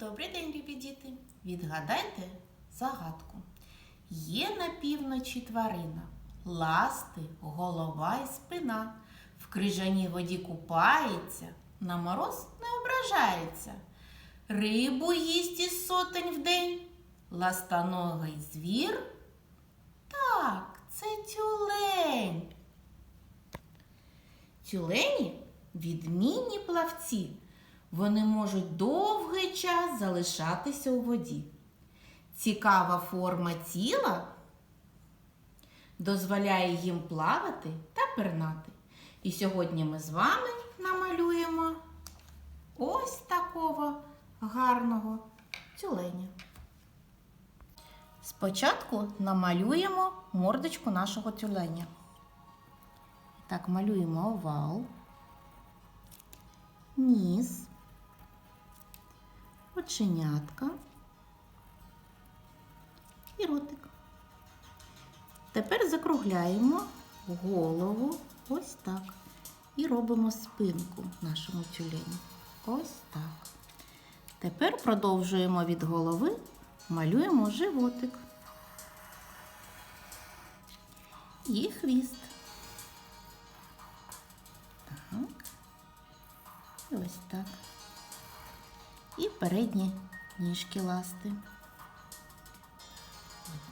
Добрий день, любі діти! Відгадайте загадку. Є на півночі тварина, ласти, голова і спина. В крижаній воді купається, на мороз не ображається. Рибу їсть із сотень в день. Ластаногий звір. Так, це тюлень. Тюлені відмінні плавці. Вони можуть довгий час залишатися у воді. Цікава форма тіла дозволяє їм плавати та пирнати. І сьогодні ми з вами намалюємо ось такого гарного тюленя. Спочатку намалюємо мордочку нашого тюленя. Так, малюємо овал, ніс, оченятка і ротик. Тепер закругляємо голову ось так. І робимо спинку нашому тюлені. Ось так. Тепер продовжуємо від голови, малюємо животик і хвіст. Так. І ось так. І передні ніжки ласти.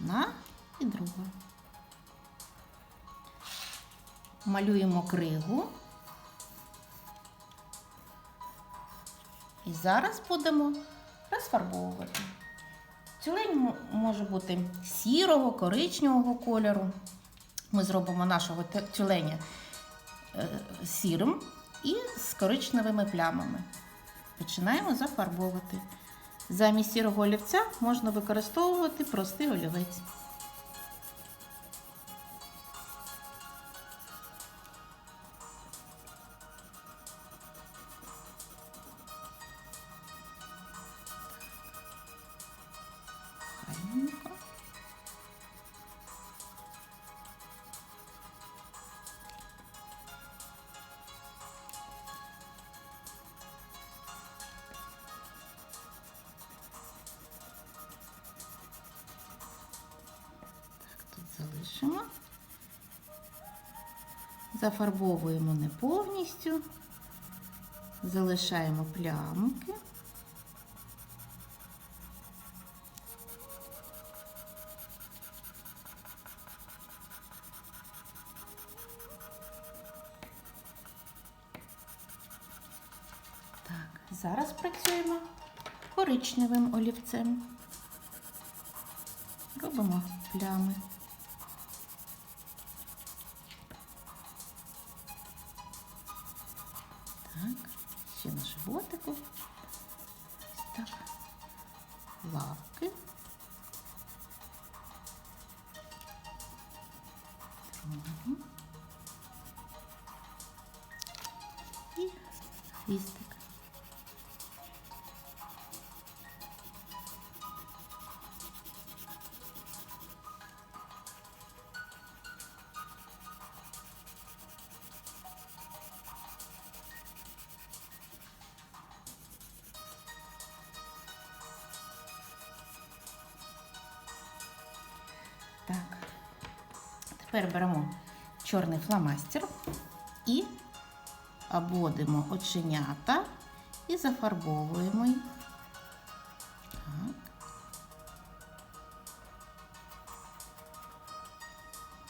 Одна і друга. Малюємо кригу. І зараз будемо розфарбовувати. Тюлень може бути сірого, коричневого кольору. Ми зробимо нашого тюленя е, сірим і з коричневими плямами. Починаємо зафарбовувати. Замість сірого олівця можна використовувати простий олівець. Залишимо. Зафарбовуємо не повністю, залишаємо плямки. Так, зараз працюємо коричневим олівцем. Робимо плями. Так, ще на животику. Ось так. Лапки. Мгм. І хвістик. Так. Тепер беремо чорний фломастер і обводимо оченята і зафарбовуємо їх.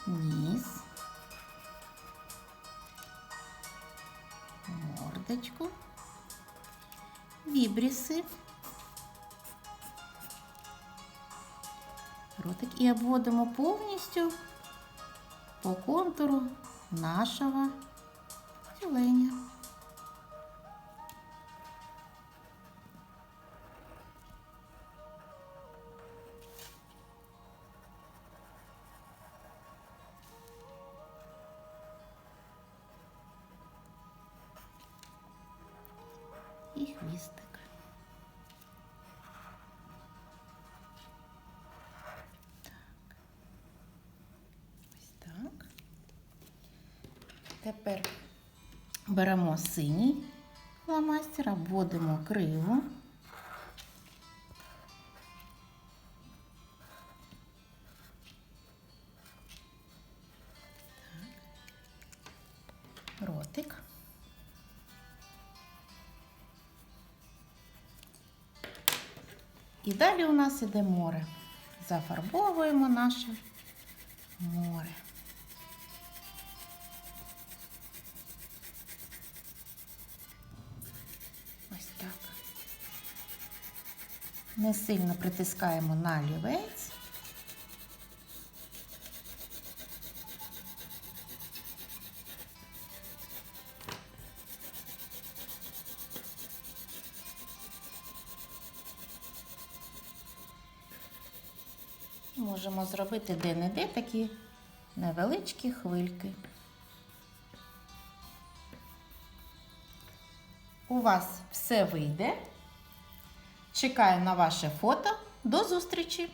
Ніс. Мордочку. Вібріси. Ротик і обводимо повністю по контуру нашого тюленя. І хвістик. Тепер беремо синій фломастер, вводимо криву, Ротик. І далі у нас іде море. Зафарбовуємо наше море. Не сильно притискаємо на олівець. Можемо зробити де-не-де такі невеличкі хвильки. У вас все вийде. Чекаю на ваше фото. До зустрічі!